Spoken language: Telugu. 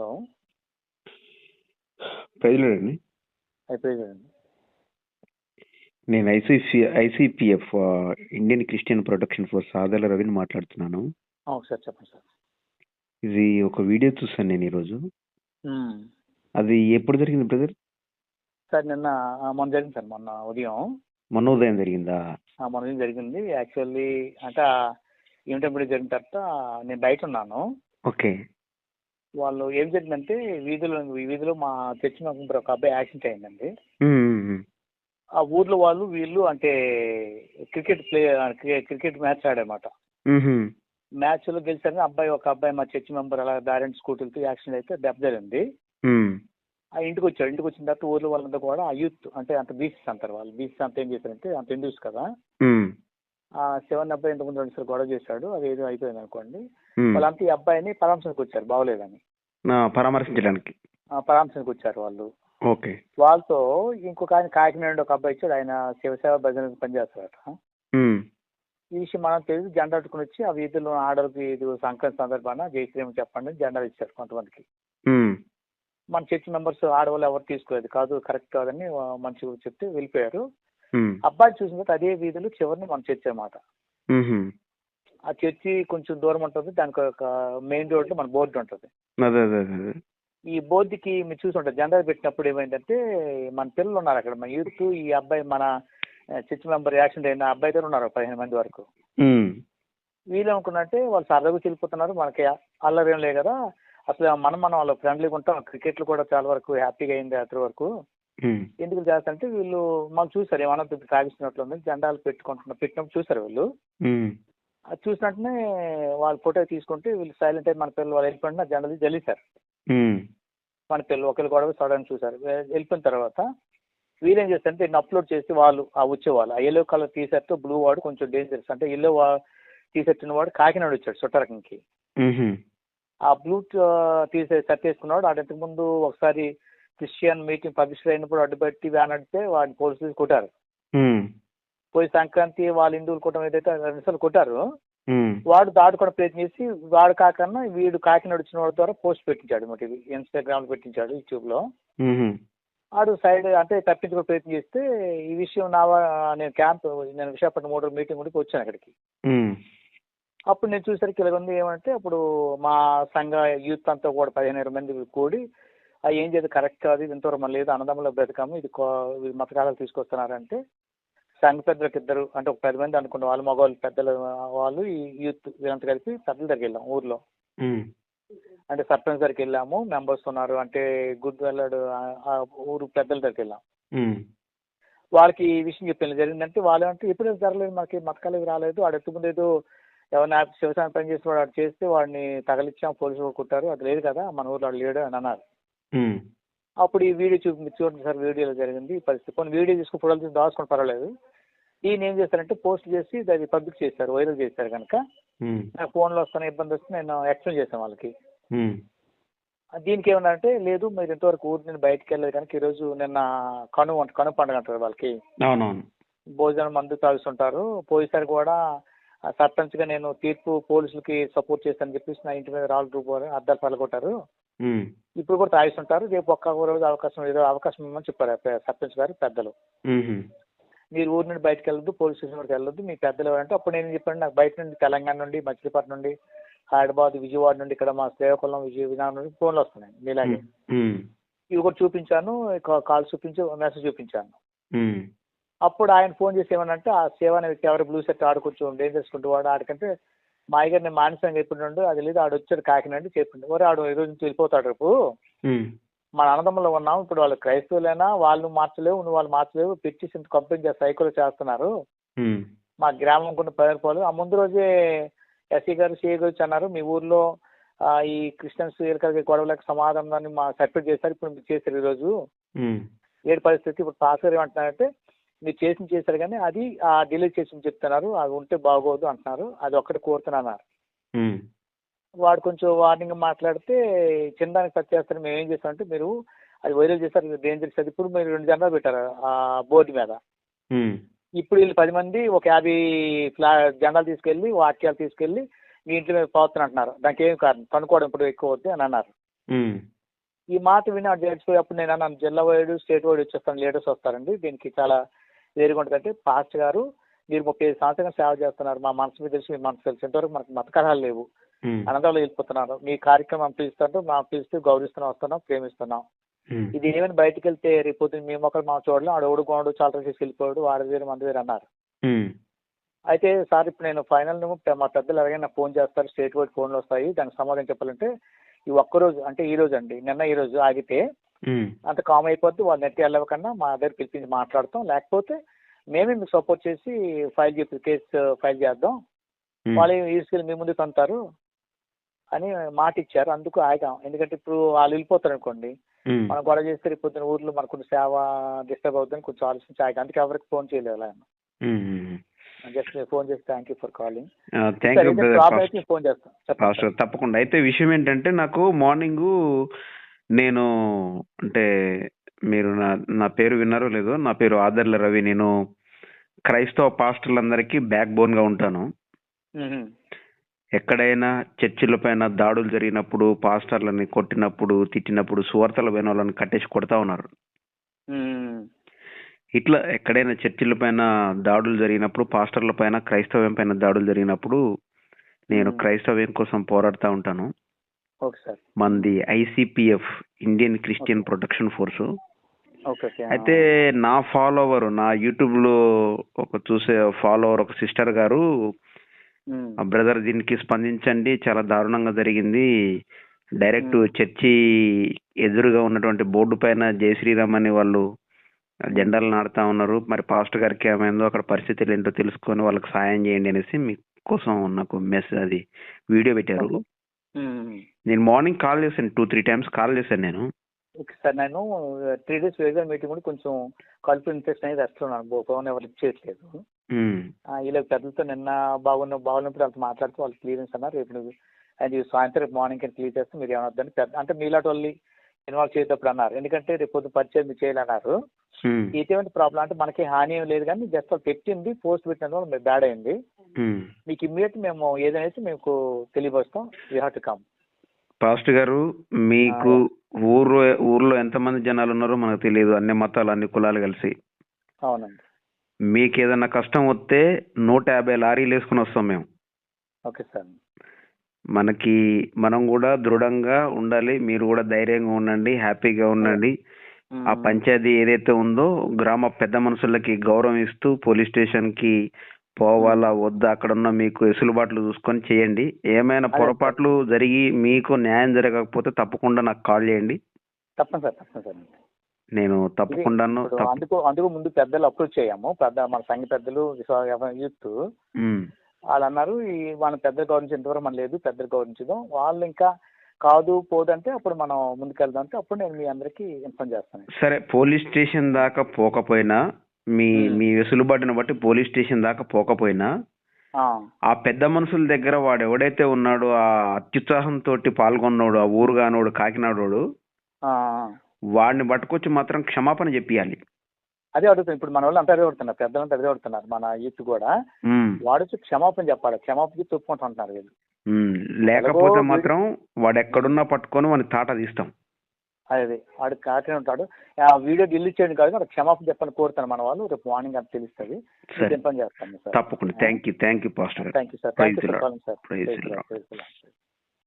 హలో ప్రజలండి అయిపోయిందండి నేను ICC ICPF Indian Christian protection force Adala రవిని మాట్లాడుతున్నాను. ఒకసారి చెప్పండి సార్. ఇది ఒక వీడియో చూసాను నేను ఈరోజు. మ్మ్. అది ఎప్పుడు జరిగింది బ్రదర్? సార్ నిన్న ఆ, మొన్న జరిగింది సార్ మొన్న ఉదయం. మొన్న ఉదయం జరిగిందా? ఆ, మొన్న ఉదయం జరిగింది. యాక్చువల్లీ అంటే ఏమిటప్పుడు జరిగిన తర్వాత నేను బయట ఉన్నాను. ఓకే. వాళ్ళు ఏం జరిగిందంటే వీధిలో వీధిలో మా చర్చి మెంబర్ ఒక అబ్బాయి యాక్సిడెంట్ అయిందండి. ఆ ఊర్లో వాళ్ళు వీళ్ళు అంటే క్రికెట్ ప్లే క్రికెట్ మ్యాచ్ ఆడారన్నమాట ఉహు. మ్యాచ్లో గెలిచారని అబ్బాయి ఒక అబ్బాయి మా చర్చి మెంబర్ అలా దారి స్కూటీలతో యాక్సిడెంట్ అయితే దెబ్బ జరిగింది. ఆ ఇంటికి వచ్చాడు ఇంటికి వచ్చిన తర్వాత ఊర్లో వాళ్ళంతా కూడా ఆ యూత్ అంటే అంత బీసీస్ అంటారు వాళ్ళు బీసీస్ అంతా ఏం చేశారంటే అంత హిందూస్ కదా. ఆ సెవెన్ అబ్బాయి ఇంతకుముందు రెండు సార్లు గొడవ చేశాడు అది ఏదో అయిపోయింది అనుకోండి. వాళ్ళంతా ఈ అబ్బాయిని పరామర్శకు వచ్చారు బాగోలేదని. పరామర్శించడానికి. ఆ, పరామర్శకు వచ్చారు వాళ్ళు. ఓకే. వాళ్ళతో ఇంకొక ఆయన కాకినాడ నుండి ఒక అబ్బాయి వచ్చాడు ఆయన శివసేవ భజనకు పనిచేస్తాడట. ఈ విషయం మనం తెలిసి జెండా అట్టుకుని వచ్చి ఆ వీధిలో ఆడలకి ఇది సంక్రాంతి సందర్భాన జై శ్రీరామ్ చెప్పండి జెండాలు ఇచ్చారు కొంతమందికి. మన చర్చ్ మెంబర్స్ ఆడవాళ్ళు ఎవరు తీసుకోలేదు కాదు కరెక్ట్ కాదని మంచిగా చెప్తే వెళ్ళిపోయారు. అబ్బాయి చూసిన తర్వాత అదే వీధిలో చివరిని మన చర్చ్ అన్నమాట ఉహు. ఆ చర్చి కొంచెం దూరం ఉంటుంది దానికి ఒక మెయిన్ రోడ్లో మన బోర్డు ఉంటుంది అదే అదే అదే అదే. ఈ బోర్డుకి మీరు చూసుంటారు జెండా పెట్టినప్పుడు ఏమైందంటే మన పిల్లలు ఉన్నారు అక్కడ మన యూత్ ఈ అబ్బాయి మన చర్చ్ మెంబర్ యాక్సిడెంట్ అయిన అబ్బాయి దగ్గర ఉన్నారు పదిహేను మంది వరకు ఉమ్. వీళ్ళు అనుకున్నట్టే వాళ్ళు సరదాగా వెళ్ళిపోతున్నారు మనకి అల్లరి ఏం లేదు కదా అసలు మనం మనం వాళ్ళు ఫ్రెండ్లీగా ఉంటాం క్రికెట్లు కూడా చాలా వరకు హ్యాపీగా అయింది రాత్రి వరకు. ఎందుకు చేస్తారంటే వీళ్ళు మనం చూసారు ఏమన్నా తాగిస్తున్నట్లుంది జెండాలు పెట్టుకుంటున్న పెట్టినప్పుడు చూసారు వీళ్ళు అది చూసినట్టునే వాళ్ళు ఫోటో తీసుకుంటే వీళ్ళు సైలెంట్ అయి మన పిల్లలు వాళ్ళు వెళ్ళిపోయిన జెండా జల్లిసారు. మన పిల్లలు ఒకరు గొడవ చూడడానికి చూసారు వెళ్ళిపోయిన తర్వాత వీళ్ళు ఏం చేస్తారంటే దీన్ని అప్లోడ్ చేసి వాళ్ళు ఆ వచ్చేవాళ్ళు ఆ yellow colour T shirt blue వాడు కొంచెం డేంజరస్ అంటే ఎల్లో టీ షర్ట్ వాడు కాకినాడ వచ్చాడు చుట్టరకంకి. ఆ బ్లూ టీ షర్ట్ వేసుకున్నాడు ఇంతకు ముందు ఒకసారి క్రిస్టియన్ మీటింగ్ పబ్లిష్ అయినప్పుడు అడ్డుపెట్టి వ్యాన్ అడితే వాడిని పోలీసులు కొట్టారు. పోయి సంక్రాంతి వాళ్ళ హిందువులు కూటమి ఏదైతే రెండుసార్లు కొట్టారు. వాడు దాటుకోవడం ప్రయత్నం చేసి వాడు కాకన్నా వీడు కాకినాడ వచ్చిన వాడి ద్వారా పోస్ట్ పెట్టించాడు మరి ఇన్స్టాగ్రామ్లో పెట్టించాడు యూట్యూబ్లో. ఆడు సైడ్ అంటే తప్పించుకో ప్రయత్నం చేస్తే ఈ విషయం నా నేను క్యాంప్ నేను విశాఖపట్నం మూడు మీటింగ్ ఉండి వచ్చాను అక్కడికి. అప్పుడు నేను చూసరికి ఇలా ఉంది ఏమంటే అప్పుడు మా సంఘ యూత్ అంతా కూడా పదిహేను ఇరవై మంది కూడి ఏం చేయదు కరెక్ట్ కాదు ఇది ఇంతవరకు మళ్ళీ లేదు అన్నదమ్ములో బ్రతకాము ఇది మతకాలాలు తీసుకొస్తున్నారంటే సంఘ పెద్దలకు ఇద్దరు అంటే ఒక పది మంది అనుకున్న వాళ్ళు మగవాళ్ళు పెద్దలు వాళ్ళు ఈ యూత్ వీళ్ళంతా కలిపి పెద్దల దగ్గరికి వెళ్ళాం ఊర్లో. అంటే సర్పంచ్ దగ్గరికి వెళ్ళాము మెంబర్స్ ఉన్నారు అంటే గుడ్ వెళ్ళాడు ఊరు పెద్దల దగ్గరికి వెళ్ళాం. వాళ్ళకి ఈ విషయం చెప్పాను జరిగిందంటే వాళ్ళు అంటే ఎప్పుడు జరగలేదు మనకి మతకాలు రాలేదు వాడు ఎత్తుకుంది ఏదో ఎవరైనా శివసేన పని చేసి వాడు చేస్తే వాడిని తగలిచ్చాం పోలీసులు కొట్టారు అది లేదు కదా మన ఊర్లో వాడు లేడు అని అన్నారు. అప్పుడు ఈ వీడియో చూపి చూడండి సార్ వీడియోలో జరిగింది ఈ పరిస్థితి. కొన్ని వీడియో తీసుకుని ఫోటోలు తీసి దాచుకుని పర్వాలేదు. ఈయన ఏం చేస్తారంటే పోస్ట్ చేసి అది పబ్లిక్ చేశారు వైరల్ చేశారు కనుక. నాకు ఫోన్లో వస్తున్న ఇబ్బంది వస్తే నేను ఎక్స్ప్లెయిన్ చేశాను వాళ్ళకి. దీనికి ఏమన్నా అంటే లేదు మీరు ఇంతవరకు ఊరి నుండి బయటికి వెళ్ళలేదు కనుక ఈరోజు నిన్న కను కను పండుగ అంటారు వాళ్ళకి. భోజనం మందు తాగుతుంటారు. పోయిసారి కూడా ఆ సర్పంచ్గా నేను తీర్పు పోలీసులకి సపోర్ట్ చేస్తానని చెప్పేసి నా ఇంటి మీద రాళ్ళు రూపారు అద్దాలు పలగొట్టారు ఉమ్. ఇప్పుడు కూడా తాగిస్తుంటారు రేపు ఒక్క రోజు అవకాశం ఏదో అవకాశం ఇవ్వమని చెప్పారు సర్పంచ్ గారు పెద్దలు. మీరు ఊరి నుండి బయటకు వెళ్ళొద్దు పోలీస్ స్టేషన్ వరకు వెళ్ళొద్దు మీ పెద్దలు ఎవరంటే అప్పుడు నేను చెప్పాను నాకు బయట నుండి తెలంగాణ నుండి మచిలీపట్నం నుండి హైదరాబాద్ విజయవాడ నుండి ఇక్కడ మా శ్రీకాకుళం విజయ విధానం నుండి ఫోన్లు వస్తున్నాయి మీలాగే. ఇవి కూడా చూపించాను కాల్ చూపించి మెసేజ్ చూపించాను. అప్పుడు ఆయన ఫోన్ చేసి ఏమనంటే ఆ సేవ అనే వ్యక్తి ఎవరు బ్లూ సెట్ ఆడు కొంచెం డేంజర్స్ కుంటూ వాడు ఆడికంటే మా అయ్యగారు నేను మానసంగా చెప్పిండు అది లేదు ఆడు వచ్చాడు కాకినాడ చెప్పిండు ఒరే ఆడు ఈ రోజు నుంచి వెళ్ళిపోతాడు రేపు. మన అన్నదమ్ములు ఉన్నాం ఇప్పుడు వాళ్ళు క్రైస్తవులైనా వాళ్ళు మార్చలేవు నువ్వు వాళ్ళు మార్చలేవు పిచ్చి ఇంత కంపెనీ చేసి సైకిల్ చేస్తున్నారు. మా గ్రామం కొన్ని పేరుపోలు ఆ ముందు రోజే ఎస్సీ గారు సిఏ గారు వచ్చి అన్నారు మీ ఊర్లో ఈ క్రిస్టియన్స్ వీళ్ళకి గొడవలకు సమాధానాన్ని మా సర్టిఫికేట్ చేశారు ఇప్పుడు మీరు చేశారు ఈరోజు. ఏడు పరిస్థితి ఇప్పుడు పాస్టర్ ఏమంటున్నారంటే మీరు చేసింది చేశారు కానీ అది ఆ డిలీట్ చేసి చెప్తున్నారు అది ఉంటే బాగోదు అంటున్నారు. అది ఒక్కటి కోరుతున్నారు. వాడు కొంచెం వార్నింగ్ మాట్లాడితే చిన్నదానికి టచ్ చేస్తారు మేము ఏం చేస్తామంటే మీరు అది వైరల్ చేస్తారు డేంజర్స్ అది. ఇప్పుడు మీరు రెండు జెండాలు పెట్టారు ఆ బోర్డు మీద. ఇప్పుడు వీళ్ళు పది మంది ఒక యాభై ఫ్లా జెండాలు తీసుకెళ్ళి వాక్యాలు తీసుకెళ్ళి మీ ఇంటి మీద పోతున్నా అంటున్నారు దానికి ఏం కారణం? కనుక్కోవడం ఇప్పుడు ఎక్కువ అవుద్ది అని అన్నారు. ఈ మాట విని ఆ అప్పుడు నేను అన్నాను జిల్లా వైడ్ స్టేట్ వైడ్ వచ్చేస్తాను లీడర్స్ వస్తారండి. దీనికి చాలా వేరుగా ఉంటుందంటే పాస్ట్ గారు మీరు ముప్పై ఐదు సంవత్సరాలు సేవ చేస్తున్నారు మా మనసు మీద తెలిసి మీ మనసు తెలిసి ఇంతవరకు మనకు మతకరాలు లేవు. ఉమ్, అనంతరంలో వెళ్ళిపోతున్నారు. మీ కార్యక్రమం పిలుస్తుంటే మా పిలిస్తే గౌరవిస్తున్నాం వస్తున్నాం ప్రేమిస్తున్నాం. ఇది ఏమైనా బయటకు వెళ్తే రేపు పొద్దున్న మేము ఒకరు మా చూడలేం ఆడు ఓడు గోడు చాలా చేసి వెళ్ళిపోయాడు వాడి వేరు మంది వేరు అన్నారు. అయితే సార్ ఇప్పుడు నేను ఫైనల్ మా పెద్దలు ఎవరైనా ఫోన్ చేస్తారు స్టేట్ వైడ్ ఫోన్లు వస్తాయి దానికి సమాధానం చెప్పాలంటే ఈ ఒక్కరోజు అంటే ఈ రోజు అండి నిన్న ఈ రోజు ఆగితే అంత కామ్ అయిపోద్ది వాళ్ళు నెట్ వెళ్ళవకన్నా మా దగ్గర పిలిపించి మాట్లాడతాం. లేకపోతే మేమే మీకు సపోర్ట్ చేసి ఫైల్ చేసి కేసు ఫైల్ చేద్దాం. ఉమ్. వాళ్ళు ఈసుకెళ్ళి మీ ముందు తంతారు అని మాట ఇచ్చారు. అందుకు ఆగాం. ఎందుకంటే ఇప్పుడు వాళ్ళు వెళ్ళిపోతారు అనుకోండి. ఉమ్, మనం గొడవ చేస్తే రేపు పొద్దున్న ఊర్లో మనకు కొంచెం సేవ డిస్టర్బ్ అవుతుందని కొంచెం ఆలోచించి ఆగాం. అందుకే ఎవరికి ఫోన్ చేయలేదు ఆయన. జస్ట్ ఫోన్ చేసి thank you for calling thank you phone తప్పకుండా. అయితే విషయం ఏంటంటే నాకు మార్నింగ్ నేను అంటే మీరు నా నా పేరు విన్నారో లేదో నా పేరు ఆదర్ల రవి నేను క్రైస్తవ పాస్టర్లందరికీ బ్యాక్ బోన్గా ఉంటాను. ఎక్కడైనా చర్చిల పైన దాడులు జరిగినప్పుడు పాస్టర్లని కొట్టినప్పుడు తిట్టినప్పుడు సువార్తల పైన వాళ్ళని కట్టేసి కొడతా ఉన్నారు. ఇట్లా ఎక్కడైనా చర్చిల పైన దాడులు జరిగినప్పుడు పాస్టర్ల పైన క్రైస్తవ్యం పైన దాడులు జరిగినప్పుడు నేను. క్రైస్తవ్యం కోసం పోరాడుతూ ఉంటాను మనది ICPF Indian Christian protection force. అయితే నా ఫాలోవర్ నా యూట్యూబ్లో ఒక చూసే ఫాలోవర్ ఒక సిస్టర్ గారు. బ్రదర్ దీనికి స్పందించండి చాలా దారుణంగా జరిగింది. డైరెక్ట్. చర్చి ఎదురుగా ఉన్నటువంటి బోర్డు పైన జై శ్రీరామ్ అని వాళ్ళు జెండాలు నాడుతా ఉన్నారు. మరి పాస్టర్ గారికి ఏమైందో అక్కడ పరిస్థితులు ఏంటో తెలుసుకొని వాళ్ళకి సాయం చేయండి అనేసి మీకోసం నాకు మెసేజ్ అది వీడియో పెట్టారు. నేను మార్నింగ్ కాల్ చేశాను టూ త్రీ టైమ్స్ కాల్ చేశాను నేను. ఓకే సార్ నేను త్రీ డేస్ వేగా మీటింగ్ కూడా కొంచెం ఇన్ఫెక్షన్ అనేది వస్తున్నాను ఫోన్ ఎవరు చేయట్లేదు. ఇలా పెద్దలతో నిన్న బాగున్న బాగున్నప్పుడు వాళ్ళతో మాట్లాడుతూ వాళ్ళు క్లియరెన్స్ అన్నారు. రేపు నువ్వు అది సాయంత్రం రేపు మార్నింగ్ క్లియర్ చేస్తే మీరు ఏమవుద్దని పెద్ద అంటే మీలాంటి వాళ్ళు ఇన్వాల్వ్ చేసేటప్పుడు అన్నారు. ఎందుకంటే రేపు పొద్దున్న పరిచయం మీరు చేయాలన్నారు. ఎటువంటి ప్రాబ్లం? అంటే మనకి హాని ఏం లేదు కానీ జస్ట్ వాళ్ళు పెట్టింది పోస్ట్ పెట్టిన వల్ల బ్యాడ్ అయింది. మీకు ఇమ్మీడియట్ మేము ఏదైతే మీకు తెలియపరుస్తాం. You have to come. Pastor గారు మీకు ఊర్లో ఊర్లో ఎంతమంది జనాలు ఉన్నారో మనకు తెలియదు. అన్ని మతాలు అన్ని కులాలు కలిసి. అవునండి. మీకు ఏదైనా కష్టం వస్తే నూట యాభై లారీలు వేసుకుని వస్తాం మేము. Okay sir. మనకి మనం కూడా దృఢంగా ఉండాలి. మీరు కూడా ధైర్యంగా ఉండండి హ్యాపీగా ఉండండి. ఆ పంచాయతీ ఏదైతే ఉందో గ్రామ పెద్ద మనుషులకి గౌరవం ఇస్తూ పోలీస్ స్టేషన్కి పోవాలా వద్దా అక్కడ ఉన్న మీకు వెసులుబాట్లు చూసుకొని చేయండి. ఏమైనా. పొరపాట్లు జరిగి మీకు న్యాయం జరగకపోతే తప్పకుండా నాకు కాల్ చేయండి. తప్పని సార్ తప్పని సార్. నేను తప్పకుండాను ఇప్పుడు తప్ప- అందుకు అందుకు ముందు పెద్దలు అప్రోచ్ చేయాము పెద్ద మన సంఘ పెద్దలు యూత్. ఉమ్, వాళ్ళు అన్నారు ఈ మన పెద్దలు గౌరవించేంతవరకు మనం లేదు పెద్దలు గౌరవించడం. వాళ్ళు ఇంకా కాదు పోదంటే అప్పుడు మనం ముందుకెళ్దాం అంటే అప్పుడు నేను మీ అందరికీ ఇన్ఫార్మ్ చేస్తాను. సరే పోలీస్ స్టేషన్ దాకా పోకపోయినా మీ. మీ వెసులుబాటుని బట్టి పోలీస్ స్టేషన్ దాకా పోకపోయినా ఆ, పెద్ద మనుషుల దగ్గర వాడు ఎవడైతే ఉన్నాడో ఆ అత్యుత్సాహంతో పాల్గొన్నాడు ఆ ఊరుగానోడు కాకినాడోడు వాడిని పట్టుకొచ్చి మాత్రం క్షమాపణ చెప్పియాలి. అదే అడుగుతాను ఇప్పుడు మన వాళ్ళు అంతా అదే అడుగుతున్నారు పెద్దలంతా అదే అడుగుతున్నారు మన యూత్ కూడా. వాడు వచ్చి క్షమాపణ చెప్పాలి క్షమాపణ చెప్పి ఒప్పుకుంటుంటున్నారు వీళ్ళు. లేకపోతే మాత్రం వాడు ఎక్కడున్నా పట్టుకొని వాడిని తాట తీస్తాం. అదే వాడు కాకినాడ ఉంటాడు. ఆ వీడియో డిలీట్ చేయండి కాదు వాడు క్షమాపణ చెప్పని కోరుతాను మన వాళ్ళు. రేపు మార్నింగ్ అంత తెలుస్తుంది. సరే. చేస్తాను సార్. తప్పకుండా. Thank you thank you pastor thank you sir thank you. Calling sir